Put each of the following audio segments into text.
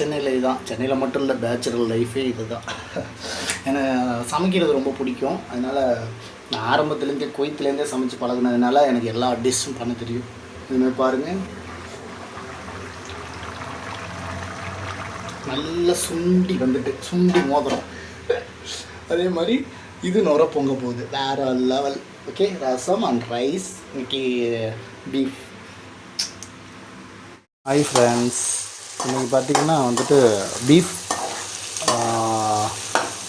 சென்னையில் இதுதான் சென்னையில் மட்டும் இல்லை பேச்சுலர் லைஃபே இது தான் எனக்கு சமைக்கிறது ரொம்ப பிடிக்கும். அதனால் நான் ஆரம்பத்துலேருந்தே குவைத்துலேருந்தே சமைச்சு பழகுனதுனால எனக்கு எல்லா டிஷ்ஷும் பண்ண தெரியும். இதுமாதிரி பாருங்கள் நல்லா சுண்டி வந்துட்டு சுண்டி மோதிரம். அதே மாதிரி இது நுர பொங்க போகுது. வேறு level okay rasam and rice இன்னைக்கு பீஃப் ஹாய் ஃப்ரெண்ட்ஸ் இன்றைக்கி பார்த்தீங்கன்னா வந்துட்டு பீஃப்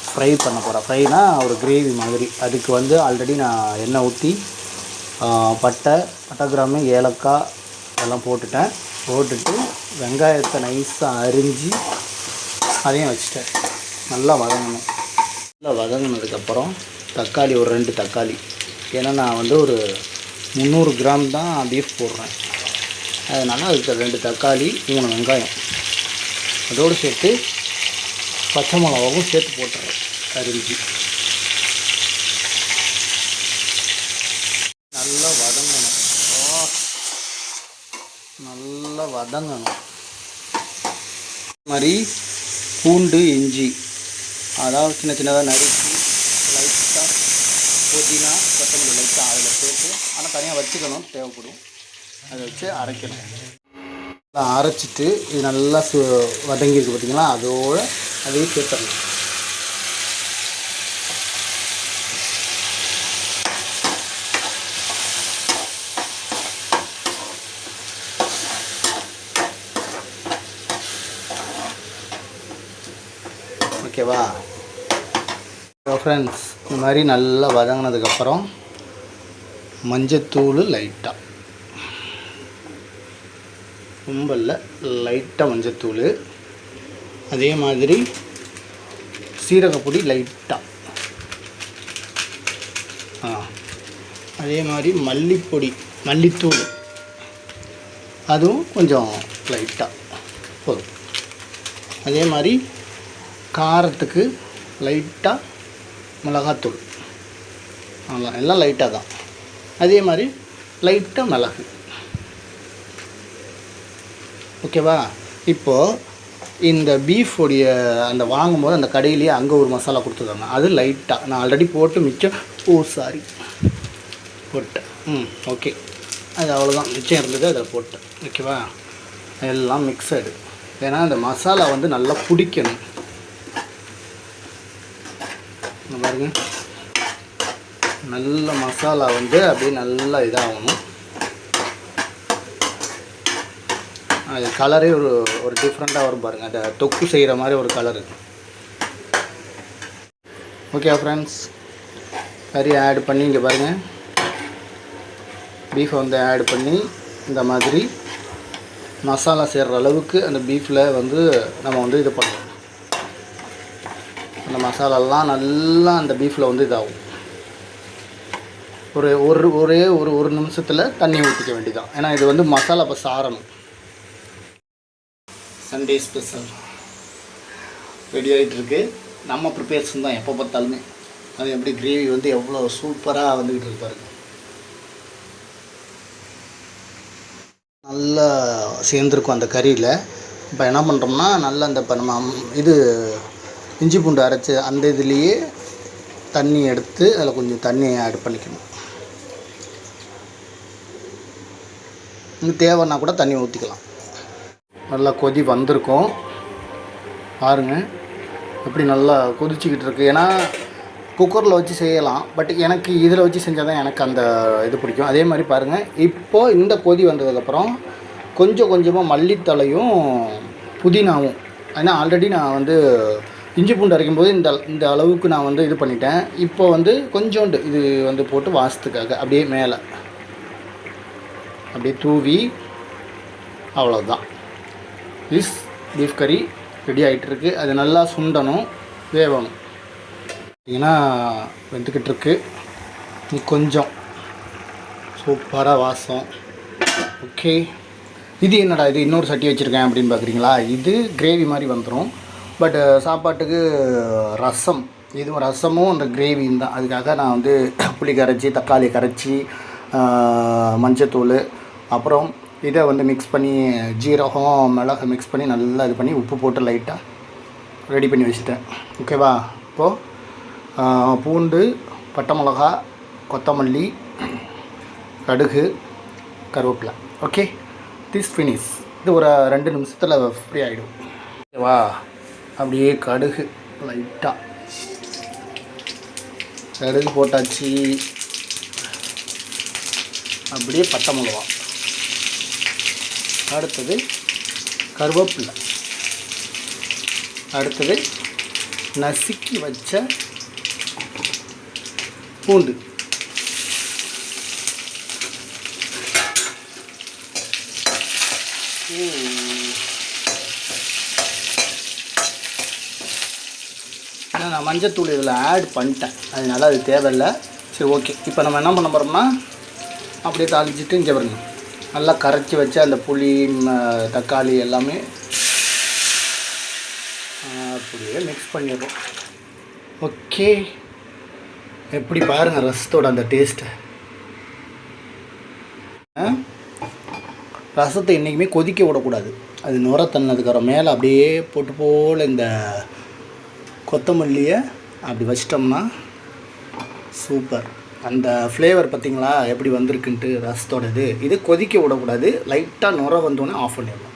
ஃப்ரை பண்ண போகிறேன் ஃப்ரைனா ஒரு கிரேவி மாதிரி. அதுக்கு வந்து ஆல்ரெடி நான் எண்ணெய் ஊற்றி பட்டை பட்டை கிராமு ஏலக்காய் எல்லாம் போட்டுட்டேன். போட்டுட்டு வெங்காயத்தை நைஸாக அரிஞ்சு அதையும் வச்சுட்டேன். நல்லா வதங்கணும். நல்லா வதங்கினதுக்கப்புறம் தக்காளி ஒரு ரெண்டு தக்காளி. ஏன்னா நான் வந்து ஒரு முந்நூறு கிராம் தான் பீஃப் போடுறேன். அதனால் அதுக்கு ரெண்டு தக்காளி மூணு வெங்காயம். அதோடு சேர்த்து பச்சை மிளகாவும் சேர்த்து போட்டுறேன் அரிஞ்சு நல்லா வதங்கணும். நல்லா வதங்கணும். மாதிரி பூண்டு இஞ்சி அதாவது சின்ன சின்னதாக நறுக்கி லைட்டாக புதினா கொத்தமல்லி லைட்டாக அதில் சேர்த்து ஆனால் தனியாக வச்சுக்கணும் தேவைப்படும். அதை வச்சு அரைக்கணும். நல்லா அரைச்சிட்டு இது நல்லா சு வதங்கியிருக்கு பார்த்திங்களா? அதோட அதையும் சேர்த்துடணும். ஓகேவா? ஃப்ரெண்ட்ஸ் இந்த மாதிரி நல்லா வதங்கினதுக்கப்புறம் மஞ்சத்தூள் லைட்டாக ரொம்ப இல்லை லைட்டாக மஞ்சத்தூள் அதே மாதிரி சீரகப்பொடி லைட்டாக ஆ. அதே மாதிரி மல்லிப்பொடி மல்லித்தூள். அதுவும் கொஞ்சம் லைட்டாக போதும். அதே மாதிரி காரத்துக்கு லைட்டாக மிளகாத்தூள். எல்லாம் லைட்டாக தான். அதே மாதிரி லைட்டாக மிளகு. ஓகேவா? இப்போது இந்த பீஃப் உடைய அந்த வாங்கும்போது அந்த கடையிலேயே அங்கே ஒரு மசாலா கொடுத்துருக்காங்க. அது லைட்டாக நான் ஆல்ரெடி போட்டு மிச்சம் ஓ சாரி போட்டேன். ம் ஓகே அது அவ்வளோதான் மிச்சம் இருந்தது அதை போட்டேன். ஓகேவா? எல்லாம் மிக்சடு ஏன்னா அந்த மசாலா வந்து நல்லா பிடிக்கணும். பாருங்க. நல்ல மசாலா வந்து அப்படியே நல்லா இதாகணும். அது கலரே ஒரு ஒரு டிஃப்ரெண்ட்டாக வரும் பாருங்கள் அந்த தொக்கு செய்கிற மாதிரி ஒரு கலரு ஓகே ஃப்ரெண்ட்ஸ் கறி ஆட் பண்ணி இங்கே பாருங்கள் பீஃபை வந்து ஆட் பண்ணி இந்த மாதிரி மசாலா சேர்கிற அளவுக்கு அந்த பீஃபில் வந்து நம்ம வந்து இது பண்ணணும். அந்த மசாலாலாம் நல்லா அந்த பீஃபில் வந்து இதாகும். ஒரு ஒரு ஒரே ஒரு ஒரு நிமிஷத்தில் தண்ணி ஊற்றிக்க வேண்டியதான் ஏன்னா இது வந்து மசாலா இப்போ சாரணும். சண்டே ஸ்பெஷல் ரெடி ஆகிட்டுருக்கு நம்ம ப்ரிப்பேர்ஷன் தான் எப்போ பார்த்தாலுமே. அது எப்படி கிரேவி வந்து எவ்வளோ சூப்பராக வந்துக்கிட்டு இருப்பாருங்க நல்லா சேர்ந்துருக்கும் அந்த கறியில். இப்போ என்ன பண்ணுறோம்னா நல்லா அந்த இப்போ நம்ம இது இஞ்சி பூண்டு அரைச்சி அந்த இதுலேயே தண்ணி எடுத்து அதில் கொஞ்சம் தண்ணி ஆட் பண்ணிக்கணும். இன்னும் தேவைன்னா கூட தண்ணி ஊற்றிக்கலாம் நல்லா கொதி வந்திருக்கும். பாருங்கள் எப்படி நல்லா கொதிச்சுக்கிட்டு இருக்குது ஏன்னா குக்கரில் வச்சு செய்யலாம். பட் எனக்கு இதில் வச்சு செஞ்சால் தான் எனக்கு அந்த இது பிடிக்கும். அதே மாதிரி பாருங்கள் இப்போது இந்த கொதி வந்ததுக்கப்புறம் கொஞ்சம் கொஞ்சமாக மல்லித்தலையும் புதினாவும். ஏன்னா ஆல்ரெடி நான் வந்து இஞ்சி பூண்டு அரைக்கும் போது இந்த இந்த அளவுக்கு நான் வந்து இது பண்ணிட்டேன். இப்போ வந்து கொஞ்சோண்டு இது வந்து போட்டு வாசத்துக்காக அப்படியே மேலே. அப்படியே தூவி அவ்வளோதான் திஸ் பீஃப் கறி ரெடி ஆகிட்டுருக்கு அது நல்லா சுண்டணும் வேவணும். பார்த்திங்கன்னா வெந்துக்கிட்டு இருக்கு கொஞ்சம். சூப்பராக வாசம். ஓகே இது என்னடா இது? இன்னொரு சட்டி வச்சுருக்கேன் அப்படின்னு பார்க்குறீங்களா இது கிரேவி மாதிரி வந்துடும் பட் சாப்பாட்டுக்கு ரசம். இது ரசமும் அந்த கிரேவியும் தான். அதுக்காக நான் வந்து புளி கரைச்சி தக்காளி கரைச்சி மஞ்சத்தூள் அப்புறம் இதை வந்து மிக்ஸ் பண்ணி ஜீரகம் மிளகு மிக்ஸ் பண்ணி நல்லா இது பண்ணி உப்பு போட்டு லைட்டாக ரெடி பண்ணி வச்சுட்டேன். ஓகேவா இப்போது பூண்டு பட்டை மிளகா கொத்தமல்லி கடுகு கருவேப்பிலை. ஓகே திஸ் ஃபினிஷ் இது ஒரு ரெண்டு நிமிஷத்தில் ஃப்ரீ ஆகிடும் ஓகேவா அப்படியே கடுகு லைட்டாக கடுகு போட்டாச்சு. அப்படியே பட்டை மிளகா. அடுத்தது கருவேப்பிலை. அடுத்தது நசுக்கி வச்ச பூண்டு. நான் மஞ்சத்தூள் இதில் ஆட் பண்ணிட்டேன். அதனால அது தேவையில்லை. சரி ஓகே இப்போ நம்ம என்ன பண்ண போகிறோம்னா அப்படியே தாளிச்சிட்டு இங்கே வரணும் நல்லா கரைச்சி வச்சு அந்த புளி தக்காளி எல்லாமே அப்படியே மிக்ஸ் பண்ணிடுறோம். ஓகே. எப்படி பாருங்கள் ரசத்தோட அந்த டேஸ்ட்டு ரசத்தை என்றைக்குமே கொதிக்க விடக்கூடாது. அது நுர தன்னதுக்கப்புறம் மேலே அப்படியே போட்டு போல் இந்த கொத்தமல்லியை அப்படி வச்சிட்டோம்னா சூப்பர். அந்த ஃப்ளேவர் பார்த்தீங்களா? எப்படி வந்திருக்குன்ட்டு ரசத்தோடது. இது இது கொதிக்க விடக்கூடாது. லைட்டாக நுர வந்தோடனே ஆஃப் பண்ணிடணும்